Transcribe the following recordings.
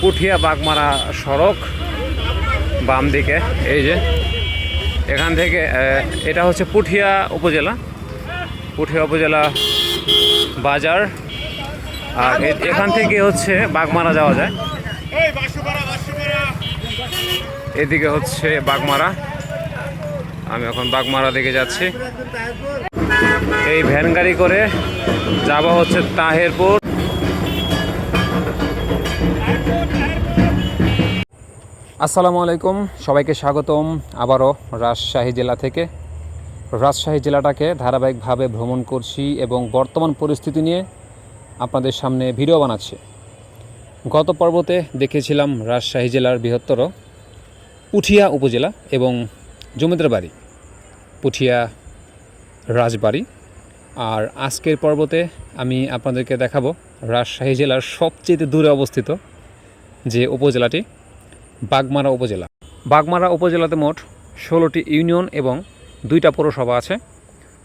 পুঠিয়া বাগমারা সড়ক বাম দিকে এই যে। এখান থেকে এটা হচ্ছে পুঠিয়া উপজেলা। পুঠিয়া উপজেলা বাজার। আর এখান থেকে হচ্ছে বাগমারা যাওয়া যায়। এদিকে হচ্ছে বাগমারা আমি এখন বাগমারা দিকে যাচ্ছি। এই ভ্যান গাড়ি করে যাব হচ্ছে তাহেরপুর। আসসালামু আলাইকুম, সবাইকে স্বাগতম আবারও রাজশাহী জেলা থেকে। রাজশাহী জেলাটাকে ধারাবাহিকভাবে ভ্রমণ করছি এবং বর্তমান পরিস্থিতি নিয়ে আপনাদের সামনে ভিডিও বানাচ্ছি। গত পর্বতে দেখেছিলাম রাজশাহী জেলার বৃহত্তর পুঠিয়া উপজেলা এবং জমিদার বাড়ি, পুঠিয়া রাজবাড়ি। আর আজকের পর্বতে আমি আপনাদেরকে দেখাবো রাজশাহী জেলার সবচেয়ে দূরে অবস্থিত যে উপজেলাটি বাগমারা উপজেলা। বাগমারা উপজেলাতে মোট ষোলোটি ইউনিয়ন এবং দুইটা পৌরসভা আছে।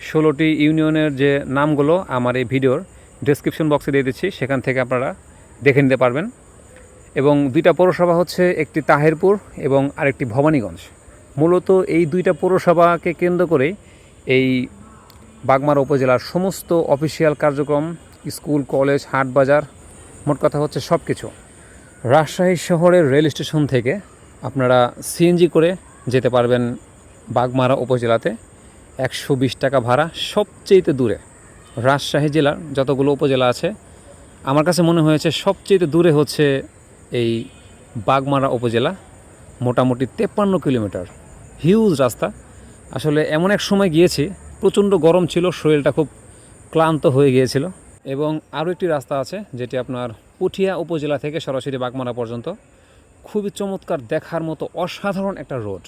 ষোলোটি ইউনিয়নের যে নামগুলো আমার এই ভিডিওর ডেসক্রিপশন বক্সে দিয়ে দিচ্ছি, সেখান থেকে আপনারা দেখে নিতে পারবেন। এবং দুইটা পৌরসভা হচ্ছে একটি তাহেরপুর এবং আরেকটি ভবানীগঞ্জ। মূলত এই দুইটা পৌরসভাকে কেন্দ্র করেই এই বাগমারা উপজেলার সমস্ত অফিসিয়াল কার্যক্রম, স্কুল, কলেজ, হাট, বাজার, মোট কথা হচ্ছে সব কিছু রাজশাহী শহরের রেল স্টেশন থেকে আপনারা সিএনজি করে যেতে পারবেন বাগমারা উপজেলাতে। একশো বিশ টাকা ভাড়া, সবচেয়েতে দূরে। রাজশাহী জেলার যতগুলো উপজেলা আছে, আমার কাছে মনে হয়েছে সবচেয়ে দূরে হচ্ছে এই বাগমারা উপজেলা, মোটামুটি তেপ্পান্ন কিলোমিটার। হিউজ রাস্তা। আসলে এমন এক সময় গিয়েছি, প্রচণ্ড গরম ছিল, শরীরটা খুব ক্লান্ত হয়ে গিয়েছিল। এবং আরও একটি রাস্তা আছে, যেটি আপনার পুঠিয়া উপজেলা থেকে সরাসরি বাগমারা পর্যন্ত। খুবই চমৎকার দেখার মতো অসাধারণ একটা রোড।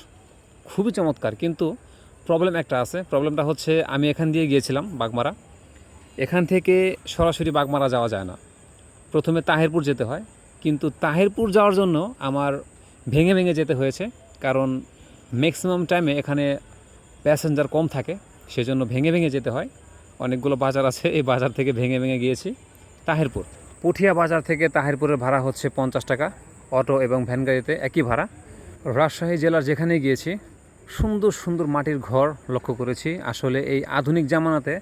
খুবই চমৎকার, কিন্তু প্রবলেম একটা আছে। প্রবলেমটা হচ্ছে আমি এখান দিয়ে গিয়েছিলাম বাগমারা। এখান থেকে সরাসরি বাগমারা যাওয়া যায় না। প্রথমে তাহেরপুর যেতে হয়, কিন্তু তাহেরপুর যাওয়ার জন্য আমার ভেঙে ভেঙে যেতে হয়েছে, কারণ ম্যাক্সিমাম টাইমে এখানে প্যাসেঞ্জার কম থাকে, সেজন্য ভেঙে ভেঙে যেতে হয়। অনেকগুলো বাজার আছে, এই বাজার থেকে ভেঙে ভেঙে গিয়েছি, তাহেরপুর। পুঠিয়া বাজার থেকে তাহেরপুরের ভাড়া হচ্ছে পঞ্চাশ টাকা। অটো এবং ভ্যান গাড়িতে একই ভাড়া। রাজশাহী জেলার যেখানে গিয়েছি, সুন্দর সুন্দর মাটির ঘর লক্ষ্য করেছি। আসলে এই আধুনিক জামানাতে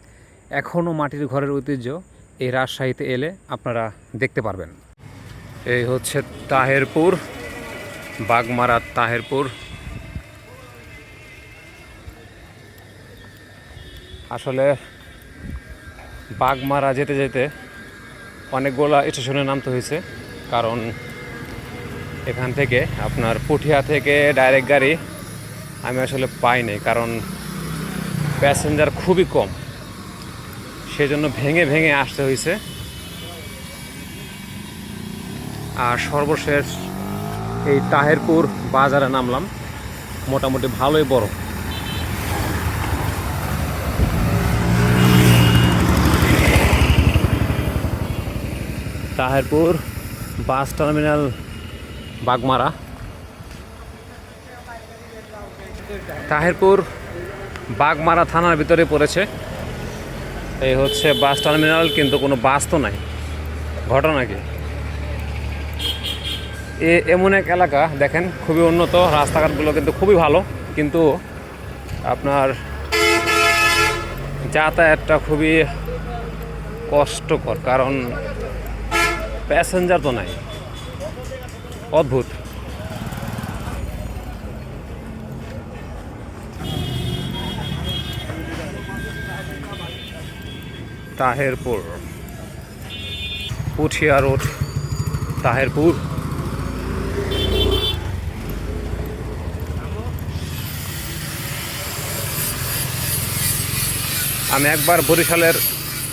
এখনও মাটির ঘরের ঐতিহ্য এই রাজশাহীতে এলে আপনারা দেখতে পারবেন। এই হচ্ছে তাহেরপুর, বাগমারা তাহেরপুর। আসলে বাগমারা যেতে যেতে অনেকগুলো স্টেশনে নামতে হয়েছে। কারণ এখান থেকে আপনার পুঠিয়া থেকে ডাইরেক্ট গাড়ি আমি আসলে পাইনি কারণ প্যাসেঞ্জার খুবই কম। সেজন্য ভেঙে ভেঙে আসতে হয়েছে। আর সর্বশেষ এই তাহেরপুর বাজারে নামলাম। মোটামুটি ভালোই বড়। Taherpur bus terminal Bagmara. Taherpur Bagmara থানার ভিতরে পড়েছে। এই হচ্ছে বাস টার্মিনাল, কিন্তু কোনো বাস তো নাই। ঘটনা কি? এ এমন এক এলাকা, দেখেন, খুবই উন্নত। রাস্তাঘাটগুলো কিন্তু খুবই ভালো, কিন্তু আপনার যাতায়াতটা খুবই কষ্টকর, কারণ প্যাসেঞ্জার তো নাই। অদ্ভুত। তাহেরপুর। পুঠিয়া রোড তাহেরপুর। আমি একবার বরিশালের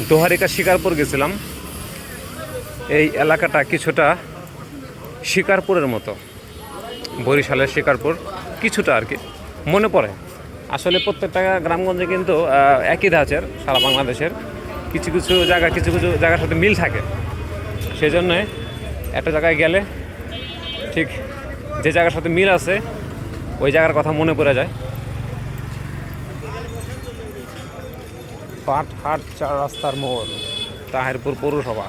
দোহারিকা শিকারপুর গেছিলাম। এই এলাকাটা কিছুটা শিকারপুরের মতো বরিশালের শিকারপুর কিছুটা আর কি মনে পড়ে। আসলে প্রত্যেকটা গ্রামগঞ্জে কিন্তু একই ধাঁচের সারা বাংলাদেশের কিছু কিছু জায়গা কিছু কিছু জায়গার সাথে মিল থাকে। সেই জন্যে একটা জায়গায় গেলে ঠিক যে জায়গার সাথে মিল আছে ওই জায়গার কথা মনে পড়ে যায়। পাট পাটহাট চার রাস্তার মোড়। তাহেরপুর পৌরসভা।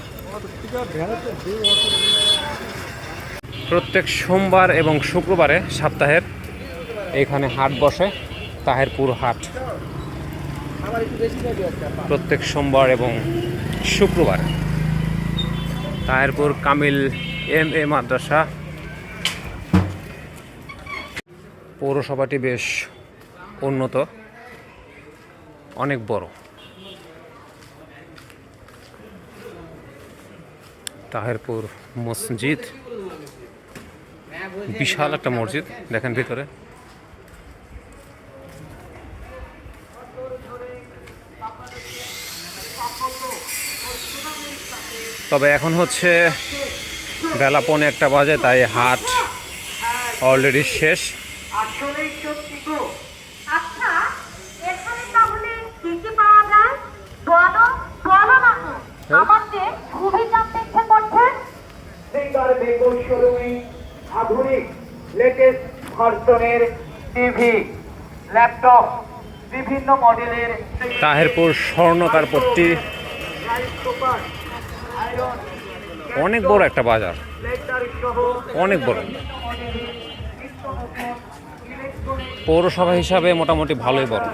প্রত্যেক সোমবার এবং শুক্রবারে সপ্তাহের এখানে হাট বসে, তাহেরপুর হাট। প্রত্যেক সোমবার এবং শুক্রবার। Taherpur Kamil M A Madrasa. পৌরসভাটি বেশ উন্নত, অনেক বড়। তাহেরপুর মসজিদ। বিশাল একটা মসজিদ দেখেন ভিতরে। তবে এখন হচ্ছে বেলা পৌনে একটা বাজে তাই হাট অলরেডি শেষ। আসলেই সত্যি গো আচ্ছা এখানে তাহলে কি কি পাওয়া যায় বলো বলো না তো। আমার যে খুবই জানতে ইচ্ছে করছে টিভি ল্যাপটপ তাহেরপুর স্বর্ণকার পট্টি। অনেক বড় একটা বাজার। অনেক বড়। পৌরসভা হিসাবে মোটামুটি ভালোই বড়।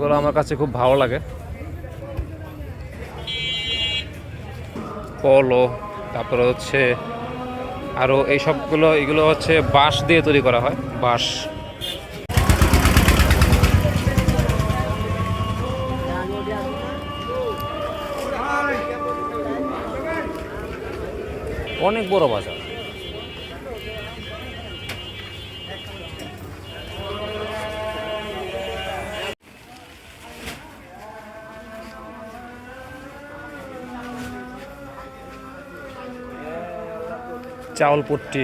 এগুলো আমার কাছে খুব ভালো লাগে। পলো, তারপরে হচ্ছে আরও এই সবগুলো এগুলো হচ্ছে বাঁশ দিয়ে তৈরি করা হয়, বাঁশ। অনেক বড় বাজার। চাউল পট্টি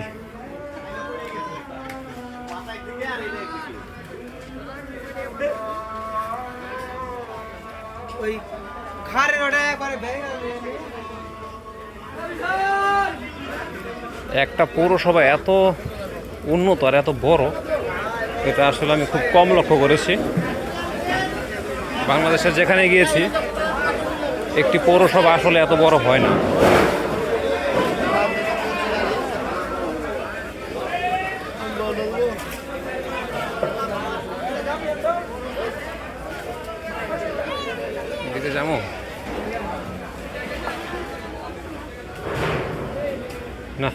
একটা পৌরসভা এত উন্নত আর এত বড় এটা আসলে আমি খুব কম লক্ষ্য করেছি। বাংলাদেশের যেখানে গিয়েছি একটি পৌরসভা আসলে এত বড় হয় না এদিকে যাব না এখানে সেকেন্ড টাইম আসতে হবে কিসের শেয়ার পাওয়াটা দিচ্ছ তুমি বসে থাকে আবার কথা বলে মানে ওই যা হবে চাই তুমি তো এক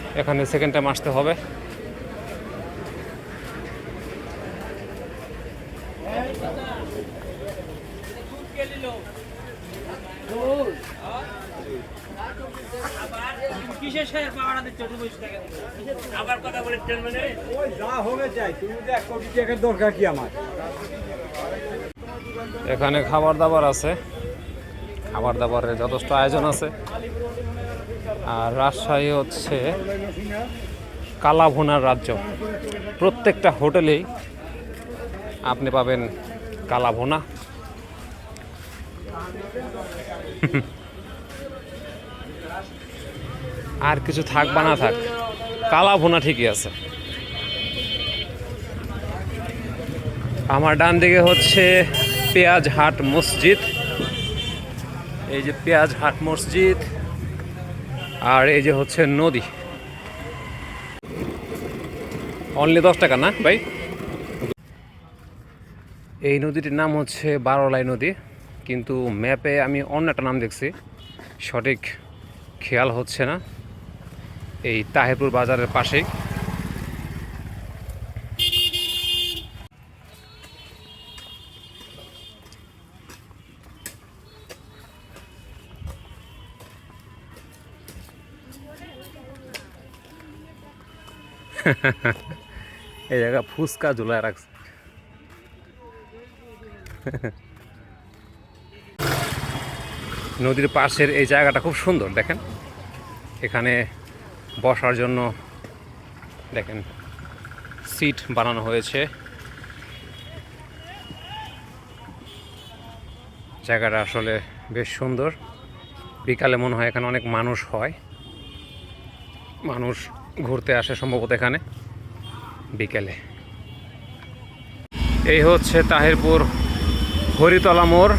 কোটি টাকার দরকার কি আমার? এখানে খাবার দাবার আছে। খাবার দাবারের যথেষ্ট আয়োজন আছে। আর রাজশাহী হচ্ছে কালাভুনার রাজ্য। প্রত্যেকটা হোটেলেই আপনি পাবেন কালাভোনা। আর কিছু থাক বা না থাক, কালাভোনা ঠিকই আছে। আমার ডান দিকে হচ্ছে পেঁয়াজ হাট মসজিদ। এই যে পেঁয়াজ হাট মসজিদ আর এই যে হচ্ছে নদী। অনলি দশ টাকা না ভাই? এই নদীটির নাম হচ্ছে বারোলাই নদী, কিন্তু ম্যাপে আমি অন্য একটা নাম দেখছি। সঠিক খেয়াল হচ্ছে না। এই তাহেরপুর বাজারের পাশেই। এই জায়গা ফুচকা ঝুলায় রাখছে। নদীর পাশের এই জায়গাটা খুব সুন্দর, দেখেন? এখানে বসার জন্য, দেখেন, সিট বানানো হয়েছে। জায়গাটা আসলে বেশ সুন্দর। বিকালে মনে হয় এখানে অনেক মানুষ হয়। মানুষ ঘুরতে আসে সম্ভবত এখানে, বিকেলে। এই হচ্ছে তাহিরপুর হরিতলা মোড়,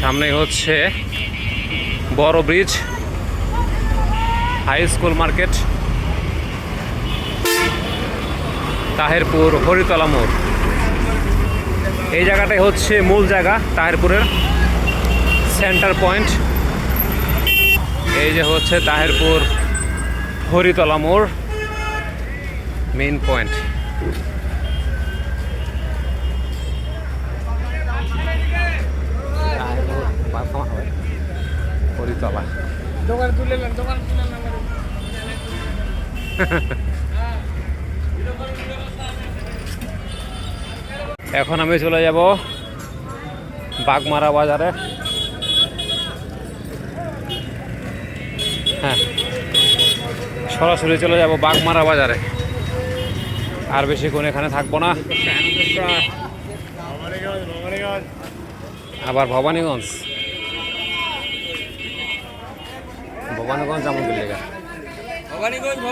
সামনে হচ্ছে বড় bridge, high school market, Tahirpur Haritala মোড়। এই জায়গাটাই হচ্ছে মূল জায়গা, তাহিরপুরের সেন্টার পয়েন্ট। এই যে হচ্ছে তাহিরপুর হরিতলা মোড় মেইন পয়েন্ট হরিতলা। এখন আমি চলে যাব বাগমারা বাজারে। হ্যাঁ। সরাসরি চলে যাব বাগমারা বাজারে। আর বেশি কোন এখানে থাকব না। আবার ভবানীগঞ্জ। ভবানীগঞ্জ লেগা ভবানীগঞ্জ